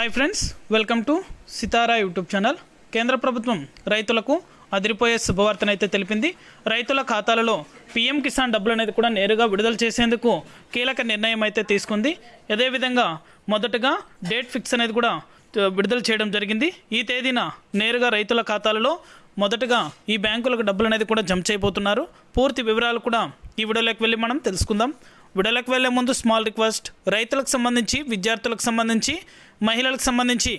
Hi friends welcome to Sitara YouTube channel కేంద్ర ప్రభుత్వం రైతులకు అదిరిపోయే శుభవార్తనైతే తెలిపింది. రైతుల ఖాతాలలో పీఎం కిసాన్ డబ్బులు అనేది కూడా నేరుగా విడుదల చేసేందుకు కీలక నిర్ణయం అయితే తీసుకుంది. అదేవిధంగా మొదటగా డేట్ ఫిక్స్ అనేది కూడా విడుదల చేయడం జరిగింది. ఈ తేదీన నేరుగా రైతుల ఖాతాలలో మొదటగా ఈ బ్యాంకులకు డబ్బులు అనేది కూడా జమ చేయబోతున్నారు. పూర్తి వివరాలు కూడా ఈ వీడియోలోకి వెళ్ళి మనం తెలుసుకుందాం. విడలకు వెళ్ళే ముందు స్మాల్ రిక్వెస్ట్ రైతులకు సంబంధించి విద్యార్థులకు సంబంధించి మహిళలకు సంబంధించి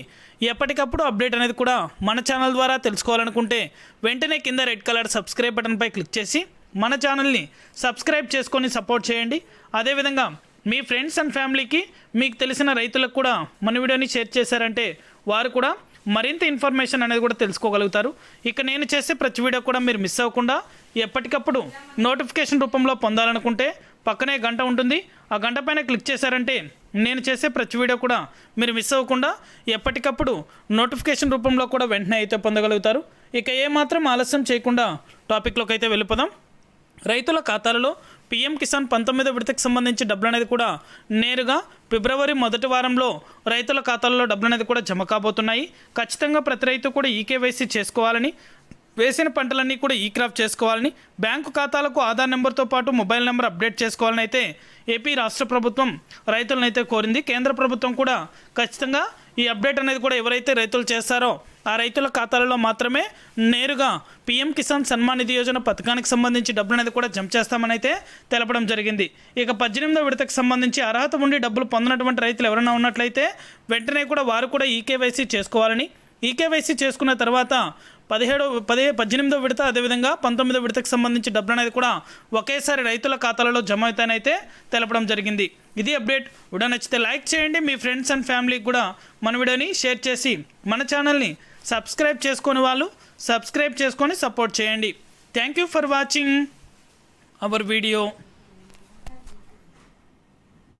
ఎప్పటికప్పుడు అప్డేట్ అనేది కూడా మన ఛానల్ ద్వారా తెలుసుకోవాలనుకుంటే వెంటనే కింద రెడ్ కలర్ సబ్స్క్రైబ్ బటన్పై క్లిక్ చేసి మన ఛానల్ని సబ్స్క్రైబ్ చేసుకొని సపోర్ట్ చేయండి. అదేవిధంగా మీ ఫ్రెండ్స్ అండ్ ఫ్యామిలీకి మీకు తెలిసిన రైతులకు కూడా మన వీడియోని షేర్ చేశారంటే వారు కూడా మరింత ఇన్ఫర్మేషన్ అనేది కూడా తెలుసుకోగలుగుతారు. ఇక నేను చేసే ప్రతి వీడియో కూడా మీరు మిస్ అవ్వకుండా ఎప్పటికప్పుడు నోటిఫికేషన్ రూపంలో పొందాలనుకుంటే పక్కనే గంట ఉంటుంది. ఆ గంట పైన క్లిక్ చేశారంటే నేను చేసే ప్రతి వీడియో కూడా మీరు మిస్ అవ్వకుండా ఎప్పటికప్పుడు నోటిఫికేషన్ రూపంలో కూడా వెంటనే అయితే పొందగలుగుతారు. ఇక ఏమాత్రం ఆలస్యం చేయకుండా టాపిక్లోకి అయితే వెళ్ళిపోదాం. రైతుల ఖాతాలలో పీఎం కిసాన్ పంతొమ్మిదో విడతకు సంబంధించి డబ్బులు అనేది కూడా నేరుగా ఫిబ్రవరి మొదటి వారంలో రైతుల ఖాతాల్లో డబ్బులు అనేది కూడా జమ కాబోతున్నాయి. ఖచ్చితంగా ప్రతి రైతు కూడా ఈకేవైసీ చేసుకోవాలని వేసిన పంటలన్నీ కూడా ఈ క్రాప్ చేసుకోవాలని బ్యాంకు ఖాతాలకు ఆధార్ నెంబర్తో పాటు మొబైల్ నెంబర్ అప్డేట్ చేసుకోవాలని అయితే ఏపీ రాష్ట్ర ప్రభుత్వం రైతులను అయితే కోరింది. కేంద్ర ప్రభుత్వం కూడా ఖచ్చితంగా ఈ అప్డేట్ అనేది కూడా ఎవరైతే రైతులు చేస్తారో ఆ రైతుల ఖాతాలలో మాత్రమే నేరుగా పీఎం కిసాన్ సన్మాన్ నిధి యోజన పథకానికి సంబంధించి డబ్బులు అనేది కూడా జమ చేస్తామని అయితే తెలపడం జరిగింది. ఇక పద్దెనిమిదో విడతకు సంబంధించి అర్హత ఉండి డబ్బులు పొందినటువంటి రైతులు ఎవరైనా ఉన్నట్లయితే వెంటనే కూడా వారు కూడా ఈకేవైసీ చేసుకోవాలని ఈకేవైసీ చేసుకున్న తర్వాత పదిహేడో పదిహే పద్దెనిమిదో విడత అదేవిధంగా పంతొమ్మిదో విడతకు సంబంధించి డబ్బులు అనేది కూడా ఒకేసారి రైతుల ఖాతాలలో జమ అవుతానైతే తెలపడం జరిగింది. ఇది అప్డేట్. వీడియో నచ్చితే లైక్ చేయండి. మీ ఫ్రెండ్స్ అండ్ ఫ్యామిలీకి కూడా మన వీడియోని షేర్ చేసి మన ఛానల్ని సబ్స్క్రైబ్ చేసుకుని వాళ్ళు సబ్స్క్రైబ్ చేసుకొని సపోర్ట్ చేయండి. Thank you for watching our video.